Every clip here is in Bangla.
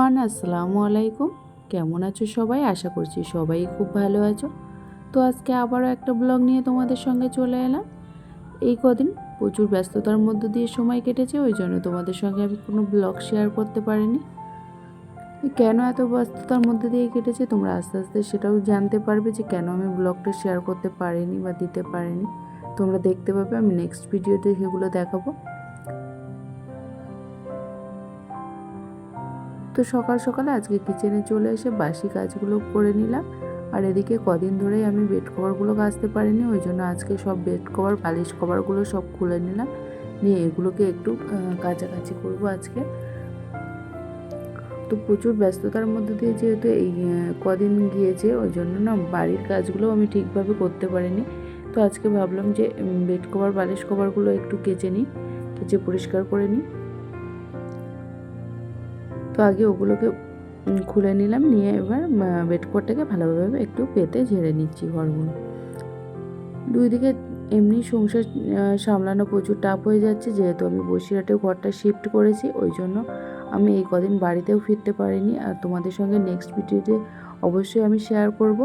এভরিওয়ান, আসসালামু আলাইকুম। কেমন আছো সবাই? আশা করছি সবাই খুব ভালো আছো। তো আজকে আবারও একটা ব্লগ নিয়ে তোমাদের সঙ্গে চলে এলাম। এই কদিন প্রচুর ব্যস্ততার মধ্য দিয়ে সময় কেটেছে, ওই জন্য তোমাদের সঙ্গে আমি কোনো ব্লগ শেয়ার করতে পারিনি। কেন এত ব্যস্ততার মধ্যে দিয়ে কেটেছে, তোমরা আস্তে আস্তে সেটাও জানতে পারবে যে কেন আমি ব্লগটা শেয়ার করতে পারিনি বা দিতে পারিনি। তোমরা দেখতে পাবে, আমি নেক্সট ভিডিওতে সেগুলো দেখাবো। তো সকাল সকালে আজকে কিচেনে চলে এসে বাসি কাজগুলো করে নিলাম। আর এদিকে কদিন ধরেই আমি বেড কভারগুলো কাচতে পারিনি, ওই জন্য আজকে সব বেড কভার বালিশ কভারগুলো সব খুলে নিলাম। নিয়ে এগুলোকে একটু কাছাকাছি করব আজকে। তো প্রচুর ব্যস্ততার মধ্যে দিয়ে যেহেতু এই কদিন গিয়েছে, ওই জন্য না বাড়ির কাজগুলো আমি ঠিকভাবে করতে পারিনি। তো আজকে ভাবলাম যে বেড কভার বালিশ কভারগুলো একটু কেচে নিই, কেচে পরিষ্কার করে নিই। তো আগে ওগুলোকে খুলে নিলাম, নিয়ে এবার বেডকোটটাকে ভালোভাবে একটু পেতে ঝেড়ে নিচ্ছি ঘরগুলো। দুই দিকে এমনি সংসার সামলানো প্রচুর টাফ হয়ে যাচ্ছে, যেহেতু আমি বসিরহাটে ঘরটা শিফট করেছি, ওই জন্য আমি এই কদিন বাড়িতেও ফিরতে পারিনি। আর তোমাদের সঙ্গে নেক্সট ভিডিওতে অবশ্যই আমি শেয়ার করব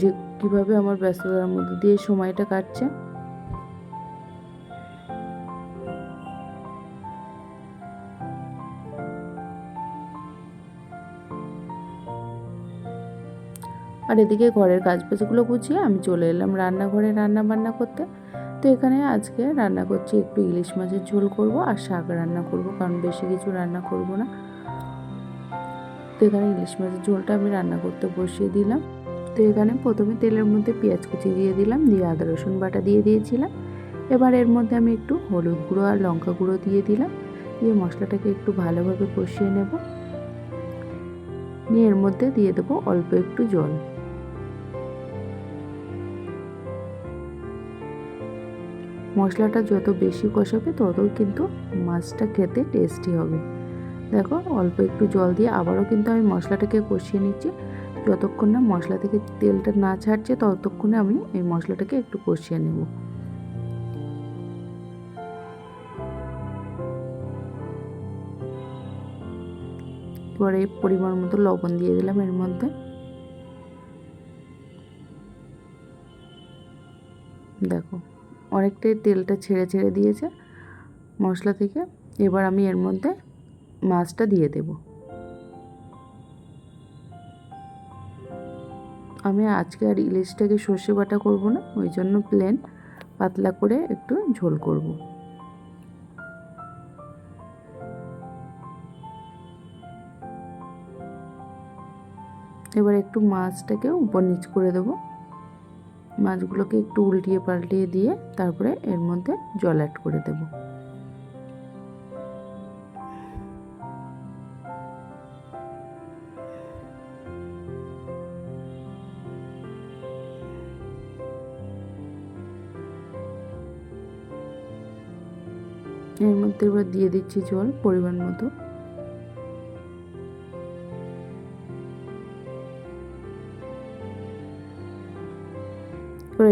যে কীভাবে আমার ব্যস্ততার মধ্যে দিয়ে সময়টা কাটছে। আর এদিকে ঘরের কাজ বাজগুলো গুছিয়ে আমি চলে এলাম রান্নাঘরে রান্না বান্না করতে। তো এখানে আজকে রান্না করছি একটু ইলিশ মাছের ঝোল করব আর শাক রান্না করব, কারণ বেশি কিছু রান্না করব না। তো এখানে ইলিশ মাছের ঝোলটা আমি রান্না করতে বসিয়ে দিলাম। তো এখানে প্রথমে তেলের মধ্যে পেঁয়াজ কুচি দিয়ে দিলাম, দিয়ে আদা, রসুন বাটা দিয়ে দিয়েছিলাম। এবার এর মধ্যে আমি একটু হলুদ গুঁড়ো আর লঙ্কা গুঁড়ো দিয়ে দিলাম। দিয়ে মশলাটাকে একটু ভালোভাবে কষিয়ে নেব। নিয়ে এর মধ্যে দিয়ে দেবো অল্প একটু জল। মশলাটা যত বেশি কষাবে তত কিন্তু মাছটা খেতে টেস্টি হবে। দেখো, অল্প একটু জল দিয়ে আবারও কিন্তু আমি মশলাটাকে কষিয়ে নিচ্ছি। যতক্ষণ না মশলা থেকে তেলটা না ছাড়ছে, ততক্ষণে আমি এই মশলাটাকে একটু কষিয়ে নেব। এবারে পরিমাণ মতো লবণ দিয়ে দিলাম এর মধ্যে। দেখো অনেকটাই তেলটা ছেড়ে ছেড়ে দিয়েছে মশলা থেকে। এবার আমি এর মধ্যে মাছটা দিয়ে দেব। আমি আজকে আর ইলিশটাকে সর্ষে বাটা করব না, ওই জন্য প্লেন পাতলা করে একটু ঝোল করব। এবার একটু মাছটাকে উপর নিচ করে দেবো। মাছগুলোকে একটু উল্টিয়ে পাল্টিয়ে দিয়ে তারপরে এর মধ্যে জল অ্যাড করে দেব। এর মধ্যে এবার দিয়ে দিচ্ছি জল পরিমাণ মতো।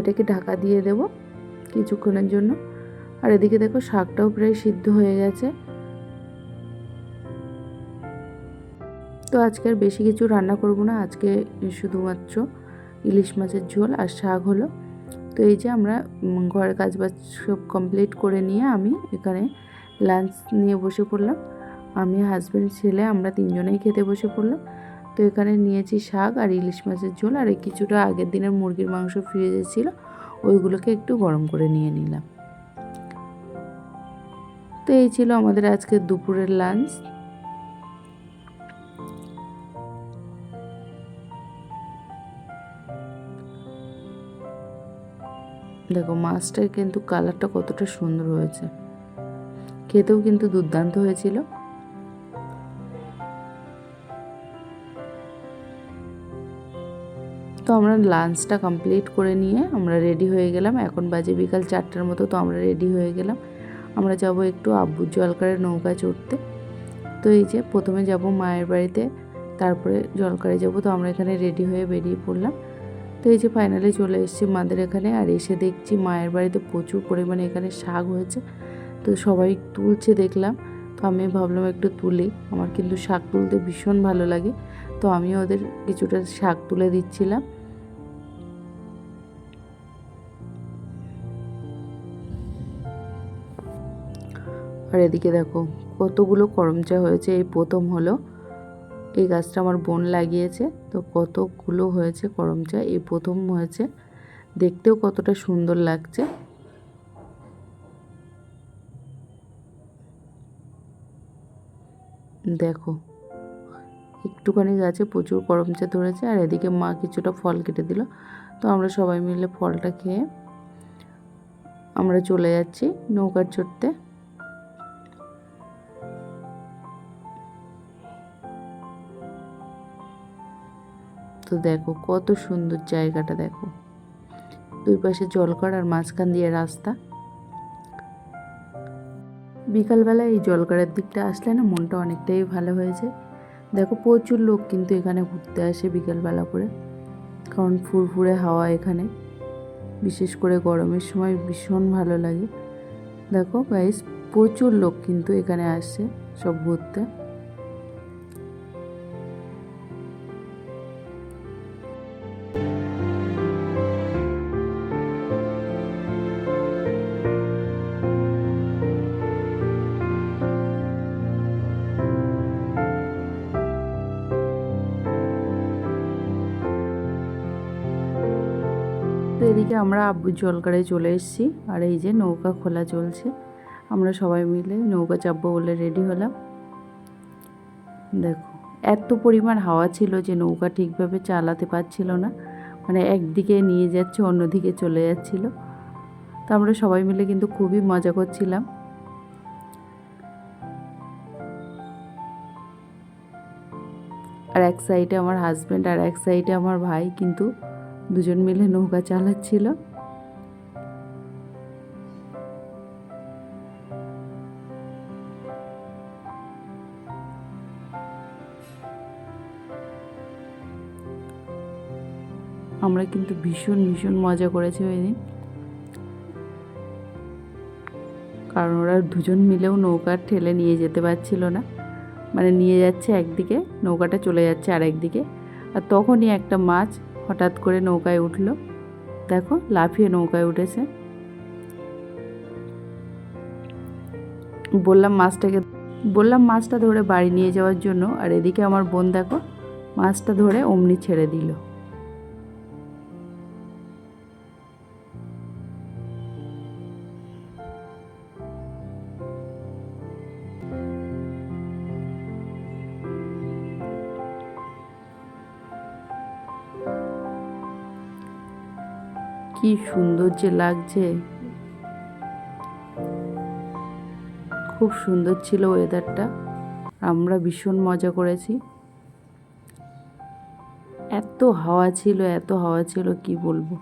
এটাকে ঢাকা দিয়ে দেব কিছুক্ষণের জন্য। আর এদিকে দেখো শাকটাও প্রায় সিদ্ধ হয়ে গেছে। তো আজকে আর বেশি কিছু রান্না করব না, আজকে শুধুমাত্র ইলিশ মাছের ঝোল আর শাক হলো। তো এই যে আমরা ঘরের কাজ বাজ সব কমপ্লিট করে নিয়ে আমি এখানে লাঞ্চ নিয়ে বসে পড়লাম। আমি হাজব্যান্ড ছেলে, আমরা তিনজনেই খেতে বসে পড়লাম। তো এখানে নিয়েছি শাক আর ইলিশ মাছের ঝোল। আর কিছুটা আগের দিনের মুরগির মাংস ফ্রিজে ছিল, ওইগুলোকে একটু গরম করে নিয়ে নিলাম। তো এই ছিল আমাদের আজকে দুপুরের লাঞ্চ দেখো, মাছটার কিন্তু কালারটা কতটা সুন্দর হয়েছে। খেতেও কিন্তু দুর্দান্ত হয়েছিল। তো আমরা লাঞ্চটা কমপ্লিট করে নিয়ে আমরা রেডি হয়ে গেলাম। এখন বাজে বিকাল চারটার মতো, তো আমরা রেডি হয়ে গেলাম। আমরা যাব একটু আব্বুর জলকারের নৌকা চড়তে। তো এই যে প্রথমে যাব মায়ের বাড়িতে, তারপরে জলকারে যাব। তো আমরা এখানে রেডি হয়ে বেরিয়ে পড়লাম। তো এই যে ফাইনালি চলে এসেছি মাদের এখানে, আর এসে দেখছি মায়ের বাড়িতে প্রচুর পরিমাণে এখানে শাক হয়েছে। তো সবাই তুলছে দেখলাম। আমি ভাবলাম একটু তুলি। আমার কিন্তু শাক তুলতে ভীষণ ভালো লাগে। তো আমি ওদের কিছুটা শাক তুলে দিচ্ছিলাম। আর এদিকে দেখো, কতগুলো করমচা হয়েছে। এই প্রথম হলো, এই গাছটা আমার বোন লাগিয়েছে। তো কতগুলো হয়েছে করমচা? এই প্রথম হয়েছে। দেখতেও কতটা সুন্দর লাগছে। দেখো, একটুখানি গাছে প্রচুর করমচা ধরেছে আর এদিকে মা কিছুটা ফল কেটে দিল। তো আমরা সবাই মিলে ফলটা খেয়ে আমরা চলে যাচ্ছি নৌকার চড়তে। তো দেখো, কত সুন্দর জায়গাটা দেখো। দুই পাশে জলকর আর মাঝখান দিয়ে রাস্তা। বিকালবেলা এই জলকরের দিকটা আসলে না মনটা অনেকটাই ভালো হয়েছে। দেখো প্রচুর লোক কিন্তু এখানে ঘুরতে আসে বিকালবেলা করে। কারণ ফুরফুরে হাওয়া এখানে। বিশেষ করে গরমের সময় ভীষণ ভালো লাগে। দেখো গাইস প্রচুর লোক কিন্তু এখানে আসছে সব ঘুরতে। এদিকে আমরা আব্বু জলকারে চলে এসেছি, আর এই যে নৌকা খোলা চলছে। আমরা সবাই মিলে নৌকা চাপবো বলে রেডি হলাম। দেখো, এত পরিমাণ হাওয়া ছিল যে নৌকা ঠিকভাবে চালাতে পারছিল না। মানে একদিকে নিয়ে যাচ্ছে, অন্যদিকে চলে যাচ্ছিল। তো আমরা সবাই মিলে কিন্তু খুবই মজা করছিলাম। আর এক সাইডে আমার হাজব্যান্ড আর এক সাইডে আমার ভাই কিন্তু দুজন মিলে নৌকা চালাচ্ছিল। আমরা কিন্তু ভীষণ ভীষণ মজা করেছি ওই দিন। কারণ ওরা দুজন মিলেও নৌকা ঠেলে নিয়ে যেতে পারছিল না। মানে নিয়ে যাচ্ছে একদিকে, নৌকাটা চলে যাচ্ছে আরেকদিকে। আর তখনই একটা মাছ হঠাৎ করে নৌকায় উঠল। দেখো, লাফিয়ে নৌকায় উঠেছে। বললাম, মাছটাকে বললাম, মাছটা ধরে বাড়ি নিয়ে যাওয়ার জন্য। আর এদিকে আমার বোন দেখো, মাছটা ধরে অমনি ছেড়ে দিল। কি সুন্দর যে লাগছে। খুব সুন্দর ছিল ওয়েদারটা আমরা ভীষণ মজা করেছি। এত হাওয়া ছিল, এত হাওয়া ছিল, কি বলব।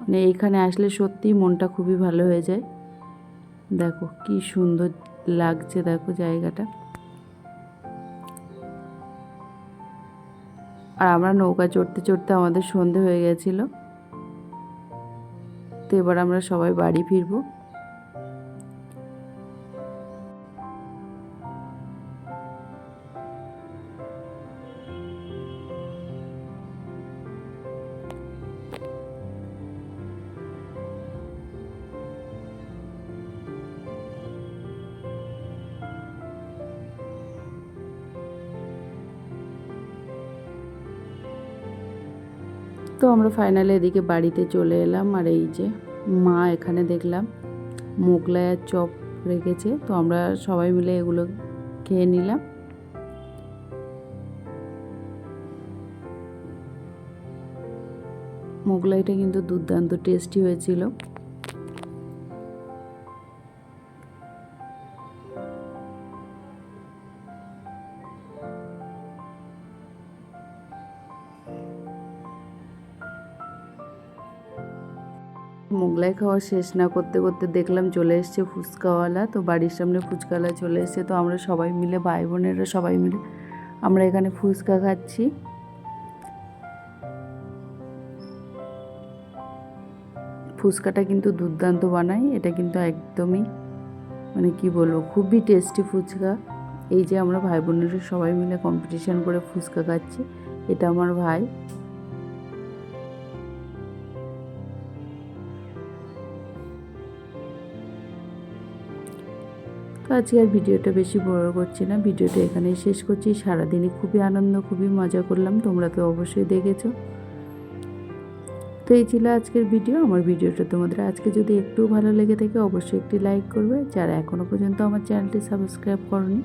মানে এখানে আসলে সত্যিই মনটা খুবই ভালো হয়ে যায়। দেখো, কি সুন্দর লাগছে, দেখো জায়গাটা। আর আমরা নৌকা চড়তে চড়তে আমাদের সন্ধে হয়ে গেছিল। তো এবার আমরা সবাই বাড়ি ফিরবো। তো আমরা ফাইনালি এদিকে বাড়িতে চলে এলাম আর এই যে মা এখানে দেখলাম মোগলাই আর চপ রেখেছে। তো আমরা সবাই মিলে এগুলো খেয়ে নিলাম। মোগলাইটা কিন্তু দুর্দান্ত টেস্টি হয়েছিল। মোগলাই খাওয়া শেষ না করতে করতে দেখলাম চলে এসছে ফুচকাওয়ালা। তো বাড়ির সামনে ফুচকাওয়ালা চলে এসছে। তো আমরা সবাই মিলে, ভাই বোনেরা সবাই মিলে আমরা এখানে ফুচকা খাচ্ছি। ফুচকাটা কিন্তু দুর্দান্ত বানাই। এটা কিন্তু একদমই মানে কি বলব, খুবই টেস্টি ফুচকা। এই যে আমরা ভাই বোনেরা সবাই মিলে কম্পিটিশান করে ফুচকা খাচ্ছি। এটা আমার ভাই। তো আজকে আর ভিডিওটা বেশি বড় করছি না। ভিডিওটা এখানেই শেষ করছি। সারাদিনই খুবই আনন্দ, খুবই মজা করলাম। তোমরা তো অবশ্যই দেখেছ। তো এই ছিল আজকের ভিডিও। আমার ভিডিওটা তোমাদের আজকে যদি একটু ভালো লেগে থাকে, অবশ্যই একটি লাইক করবে। যারা এখনও পর্যন্ত আমার চ্যানেলটি সাবস্ক্রাইব করনি,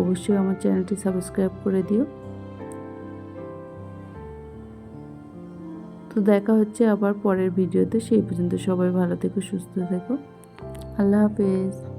অবশ্যই আমার চ্যানেলটি সাবস্ক্রাইব করে দিও। তো দেখা হচ্ছে আবার পরের ভিডিওতে। সেই পর্যন্ত সবাই ভালো থেকো, সুস্থ থেকো। আল্লাহ হাফেজ।